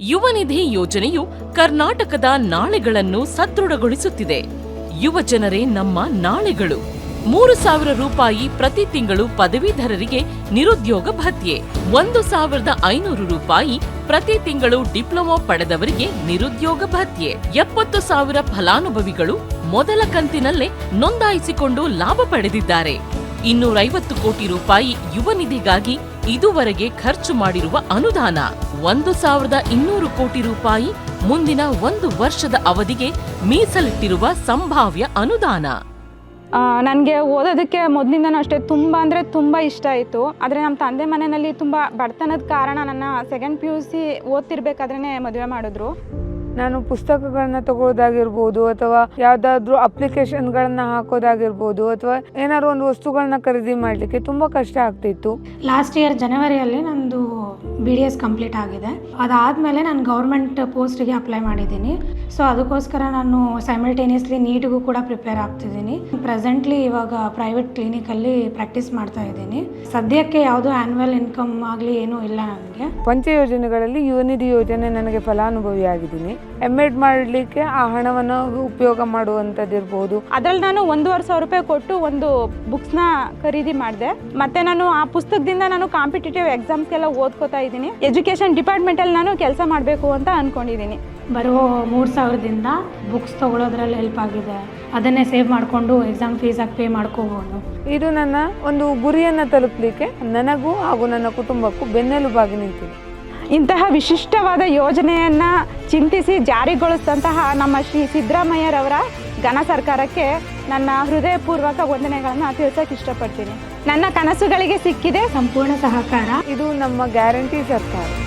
ಯುವ ನಿಧಿ ಯೋಜನೆಯು ಕರ್ನಾಟಕದ ನಾಳೆಗಳನ್ನು ಸದೃಢಗೊಳಿಸುತ್ತಿದೆ. ಯುವ ಜನರೇ ನಮ್ಮ ನಾಳೆಗಳು. ಮೂರು ಸಾವಿರ ರೂಪಾಯಿ ಪ್ರತಿ ತಿಂಗಳು ಪದವೀಧರರಿಗೆ ನಿರುದ್ಯೋಗ ಭತ್ಯೆ. ಒಂದು ಸಾವಿರದ ಐನೂರು ರೂಪಾಯಿ ಪ್ರತಿ ತಿಂಗಳು ಡಿಪ್ಲೊಮಾ ಪಡೆದವರಿಗೆ ನಿರುದ್ಯೋಗ ಭತ್ಯೆ. ಎಪ್ಪತ್ತು ಸಾವಿರ ಫಲಾನುಭವಿಗಳು ಮೊದಲ ಕಂತಿನಲ್ಲೇ ನೋಂದಾಯಿಸಿಕೊಂಡು ಲಾಭ ಪಡೆದಿದ್ದಾರೆ. ಇನ್ನೂರೈವತ್ತು ಕೋಟಿ ರೂಪಾಯಿ ಯುವ ನಿಧಿಗಾಗಿ ಇದುವರೆಗೆ ಖರ್ಚು ಮಾಡಿರುವ ಅನುದಾನ ಒಂದು ಸಾವಿರದ ಇನ್ನೂರು ಕೋಟಿ ರೂಪಾಯಿ ಮುಂದಿನ ಒಂದು ವರ್ಷದ ಅವಧಿಗೆ ಮೀಸಲಿಟ್ಟಿರುವ ಸಂಭಾವ್ಯ ಅನುದಾನ. ನನಗೆ ಓದೋದಕ್ಕೆ ಮೊದಲಿಂದನೂ ಅಷ್ಟೇ ತುಂಬ ಅಂದರೆ ತುಂಬ ಇಷ್ಟ ಆಯಿತು. ಆದರೆ ನಮ್ಮ ತಂದೆ ಮನೆಯಲ್ಲಿ ತುಂಬ ಬಡತನದ ಕಾರಣ ನನ್ನ ಸೆಕೆಂಡ್ ಪಿ ಯು ಸಿ ಓದ್ತಿರ್ಬೇಕಾದ್ರೆ ಮದುವೆ ಮಾಡಿದ್ರು. ನಾನು ಪುಸ್ತಕಗಳನ್ನ ತಗೊಳ್ಳೋದಾಗಿರ್ಬೋದು ಅಥವಾ ಯಾವುದಾದ್ರೂ ಅಪ್ಲಿಕೇಶನ್ಗಳನ್ನ ಹಾಕೋದಾಗಿರ್ಬೋದು ಅಥವಾ ಏನಾದ್ರು ಒಂದು ವಸ್ತುಗಳನ್ನ ಖರೀದಿ ಮಾಡಲಿಕ್ಕೆ ತುಂಬ ಕಷ್ಟ ಆಗ್ತಿತ್ತು. ಲಾಸ್ಟ್ ಇಯರ್ ಜನವರಿಯಲ್ಲಿ ನಂದು ಬಿ ಡಿ ಎಸ್ ಕಂಪ್ಲೀಟ್ ಆಗಿದೆ. ಅದಾದಮೇಲೆ ನಾನು ಗೌರ್ಮೆಂಟ್ ಪೋಸ್ಟ್ಗೆ ಅಪ್ಲೈ ಮಾಡಿದ್ದೀನಿ. ಸೊ ಅದಕ್ಕೋಸ್ಕರ ನಾನು ಸೈಮಲ್ಟೇನಿಯಸ್ಲಿ ನೀಟ್ಗೂ ಕೂಡ ಪ್ರಿಪೇರ್ ಆಗ್ತಿದ್ದೀನಿ. ಪ್ರೆಸೆಂಟ್ಲಿ ಇವಾಗ ಪ್ರೈವೇಟ್ ಕ್ಲಿನಿಕಲ್ಲಿ ಪ್ರಾಕ್ಟೀಸ್ ಮಾಡ್ತಾ ಇದ್ದೀನಿ. ಸದ್ಯಕ್ಕೆ ಯಾವುದೋ ಆ್ಯನ್ಯುವಲ್ ಇನ್ಕಮ್ ಆಗಲಿ ಏನೂ ಇಲ್ಲ ನನಗೆ. ಪಂಚ ಯೋಜನೆಗಳಲ್ಲಿ ಯುವನಿಧಿ ಯೋಜನೆ ನನಗೆ ಫಲಾನುಭವಿ ಆಗಿದ್ದೀನಿ ಎಂ ಎಡ್ ಮಾಡಲಿಕ್ಕೆ ಆ ಹಣವನ್ನು ಉಪಯೋಗ ಮಾಡುವಂಥದ್ದಿರ್ಬೋದು. ಅದರಲ್ಲಿ ನಾನು ಒಂದೂವರೆ ಸಾವಿರ ರೂಪಾಯಿ ಕೊಟ್ಟು ಒಂದು ಬುಕ್ಸ್ನ ಖರೀದಿ ಮಾಡಿದೆ. ಮತ್ತೆ ನಾನು ಆ ಪುಸ್ತಕದಿಂದ ನಾನು ಕಾಂಪಿಟೇಟಿವ್ ಎಕ್ಸಾಮ್ಸ್ಗೆಲ್ಲ ಓದ್ಕೋತಾ ಇದ್ದೀನಿ. ಎಜುಕೇಷನ್ ಡಿಪಾರ್ಟ್ಮೆಂಟಲ್ಲಿ ನಾನು ಕೆಲಸ ಮಾಡಬೇಕು ಅಂತ ಅಂದ್ಕೊಂಡಿದ್ದೀನಿ ಬರೋ ಮೂರು ಸಾವಿರದಿಂದ ಬುಕ್ಸ್ ತಗೊಳ್ಳೋದ್ರಲ್ಲಿ ಹೆಲ್ಪ್ ಆಗಿದೆ. ಅದನ್ನೇ ಸೇವ್ ಮಾಡಿಕೊಂಡು ಎಕ್ಸಾಮ್ ಫೀಸಾಗಿ ಪೇ ಮಾಡ್ಕೋಬೋದು. ಇದು ನನ್ನ ಒಂದು ಗುರಿಯನ್ನು ತಲುಪಲಿಕ್ಕೆ ನನಗೂ ಹಾಗೂ ನನ್ನ ಕುಟುಂಬಕ್ಕೂ ಬೆನ್ನೆಲುಬಾಗಿ ನಿಂತಿದೆ. ಇಂತಹ ವಿಶಿಷ್ಟವಾದ ಯೋಜನೆಯನ್ನು ಚಿಂತಿಸಿ ಜಾರಿಗೊಳಿಸಿದಂತಹ ನಮ್ಮ ಶ್ರೀ ಸಿದ್ದರಾಮಯ್ಯರವರ ಘನ ಸರ್ಕಾರಕ್ಕೆ ನನ್ನ ಹೃದಯಪೂರ್ವಕ ವಂದನೆಗಳನ್ನು ತಿಳಿಸೋಕೆ ಇಷ್ಟಪಡ್ತೀನಿ. ನನ್ನ ಕನಸುಗಳಿಗೆ ಸಿಕ್ಕಿದೆ. ಸಂಪೂರ್ಣ ಸಹಕಾರ. ಇದು ನಮ್ಮ ಗ್ಯಾರಂಟಿ ಸರ್ಕಾರ.